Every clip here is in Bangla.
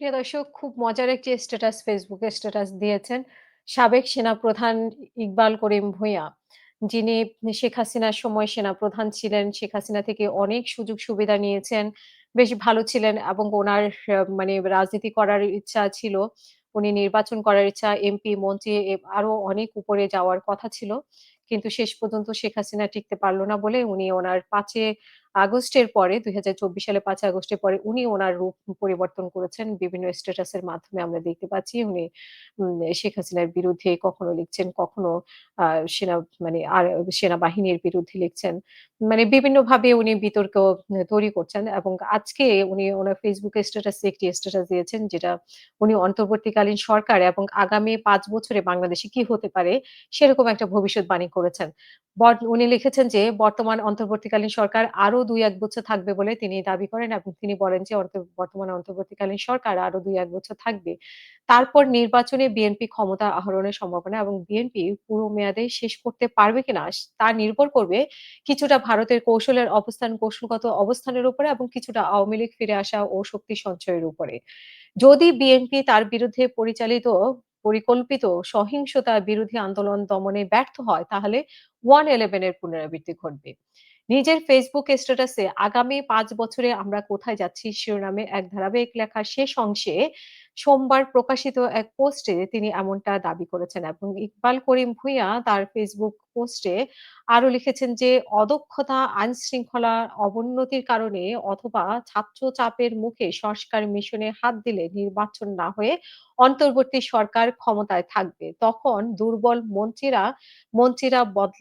প্রিয় দর্শক খুব মজার একটি স্ট্যাটাস ফেসবুকে স্ট্যাটাস দিয়েছেন সাবেক সেনাপ্রধান ইকবাল করিম ভূঁইয়া। যিনি শেখ হাসিনার সময় সেনাপ্রধান ছিলেন। শেখ হাসিনা থেকে অনেক সুযোগ সুবিধা নিয়েছেন। বেশ ভালো ছিলেন এবং ওনার মানে রাজনীতি করার ইচ্ছা ছিল। উনি নির্বাচন করার ইচ্ছা এমপি, মন্ত্রী আরও অনেক উপরে যাওয়ার কথা ছিল। কিন্তু শেষ পর্যন্ত শেখ হাসিনা টিকতে পারল না বলে উনি ওনার ৫ এ আগস্টের পরে ২০২৪ সালে ৫ আগস্টের পরে উনি উনার রূপ পরিবর্তন করেছেন। বিভিন্ন স্ট্যাটাসের মাধ্যমে আমরা দেখতে পাচ্ছি উনি শেখ হাসিনার বিরুদ্ধে কখনো লিখছেন, কখনো সেনা মানে আর সেনাবাহিনীর বিরুদ্ধে লিখছেন। মানে বিভিন্নভাবে উনি বিতর্ক তৈরি করছেন এবং আজকে উনি ওনার ফেসবুকে স্ট্যাটাসে একটি স্ট্যাটাস দিয়েছেন যেটা উনি অন্তর্বর্তীকালীন সরকার এবং আগামী পাঁচ বছরে বাংলাদেশে কি হতে পারে সেরকম একটা ভবিষ্যৎবাণী করেছেন। উনি লিখেছেন যে বর্তমান অন্তর্বর্তীকালীন সরকার আরও ২-১ বছর থাকবে বলে তিনি দাবি করেন এবং তিনি বলেন যে বর্তমান অন্তর্বর্তীকালীন সরকার আরও ২-১ বছর থাকবে। তারপর নির্বাচনে বিএনপি ক্ষমতা আহরণের সম্ভাবনা এবং বিএনপি পুরো মেয়াদে শেষ করতে পারবে কিনা তা নির্ভর করবে কিছুটা ভারতের কৌশলের অবস্থান, কৌশলগত অবস্থানের উপরে এবং কিছুটা আওয়ামী লীগ ফিরে আসা ও শক্তি সঞ্চয়ের উপরে। যদি বিএনপি তার বিরুদ্ধে পরিচালিত, পরিকল্পিত সহিংসতা বিরোধী আন্দোলন দমনে ব্যর্থ হয়, তাহলে 111 এর পুনরাবৃত্তি ঘটবে। নিজের ফেসবুক স্ট্যাটাসে আগামী পাঁচ বছরে আমরা কোথায় যাচ্ছি শিরোনামে এক ধারাবাহিক লেখার শেষ অংশে সোমবার প্রকাশিত এক পোস্টে তিনি এমনটা দাবি করেছেন এবং ইকবাল করিম ভূঁইয়া তার ফেসবুক পোস্টে আরও লিখেছেন যে অদক্ষতা, আইনশৃঙ্খলার অবনতির কারণে অথবা ছাত্র চাপের মুখে সংস্কার মিশনে হাত দিলে নির্বাচন না হয়ে অন্তর্বর্তী সরকার ক্ষমতায় থাকবে। তখন দুর্বল মন্ত্রীরা মন্ত্রীরা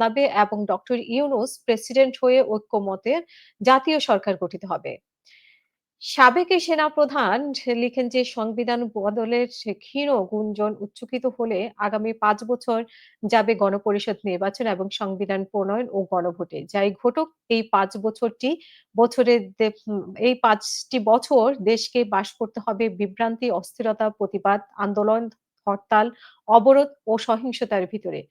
বদলাবে এবং ডক্টর ইউনূস প্রেসিডেন্ট হয়ে ঐক্যমতে জাতীয় সরকার গঠিত হবে। সাবেক এই সেনাপ্রধান লিখেন যে সংবিধান বদলের ক্ষীণ গুঞ্জন উচ্চকিত হলে আগামী ৫ বছর যাবে গণপরিষদ নির্বাচন এবং সংবিধান প্রণয়ন ও গণভোটে। যাই ঘটুক এই পাঁচ বছরটি বছরের এই পাঁচটি বছর দেশকে বাস করতে হবে বিভ্রান্তি, অস্থিরতা, প্রতিবাদ, আন্দোলন, হরতাল, অবরোধ ও সহিংসতার ভিতরে।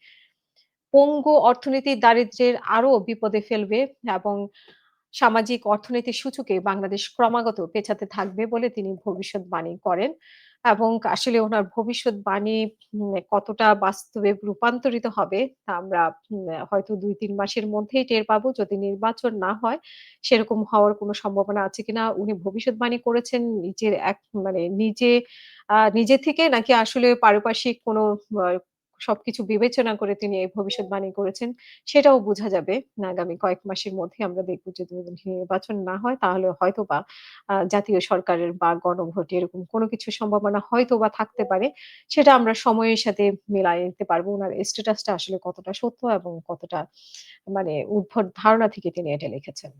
পঙ্গু অর্থনীতি দারিদ্র্যের আরও বিপদে ফেলবে এবং সামাজিক অর্থনৈতিক সূচকে বাংলাদেশ ক্রমাগত পেছাতে থাকবে বলে তিনি ভবিষ্যৎবাণী করেন এবং আসলে উনার ভবিষ্যৎবাণী কতটা বাস্তবে রূপান্তরিত হবে তা আমরা হয়তো ২-৩ মাসের মধ্যেই টের পাবো। যদি নির্বাচন না হয়, সেরকম হওয়ার কোনো সম্ভাবনা আছে কিনা উনি ভবিষ্যৎবাণী করেছেন নিজের এক মানে নিজে নিজে থেকে নাকি আসলে পারিপার্শ্বিক কোনো সবকিছু বিবেচনা করে তিনি এই ভবিষ্যৎবাণী করেছেন, সেটাও বোঝা যাবে আগামী কয়েক মাসের মধ্যে আমরা দেখব যদি নির্বাচন না হয়, তাহলে হয়তোবা, আ, জাতীয় সরকারের বা গণভোট এরকম কোনো কিছুর সম্ভাবনা হয়তোবা থাকতে পারে। সেটা আমরা সময়ের সাথে মিলায়ে নিতে পারব। ওনার স্ট্যাটাসটা আসলে কতটা সত্য এবং কতটা মানে উদ্ভট ধারণা থেকে তিনি এটা লিখেছেন।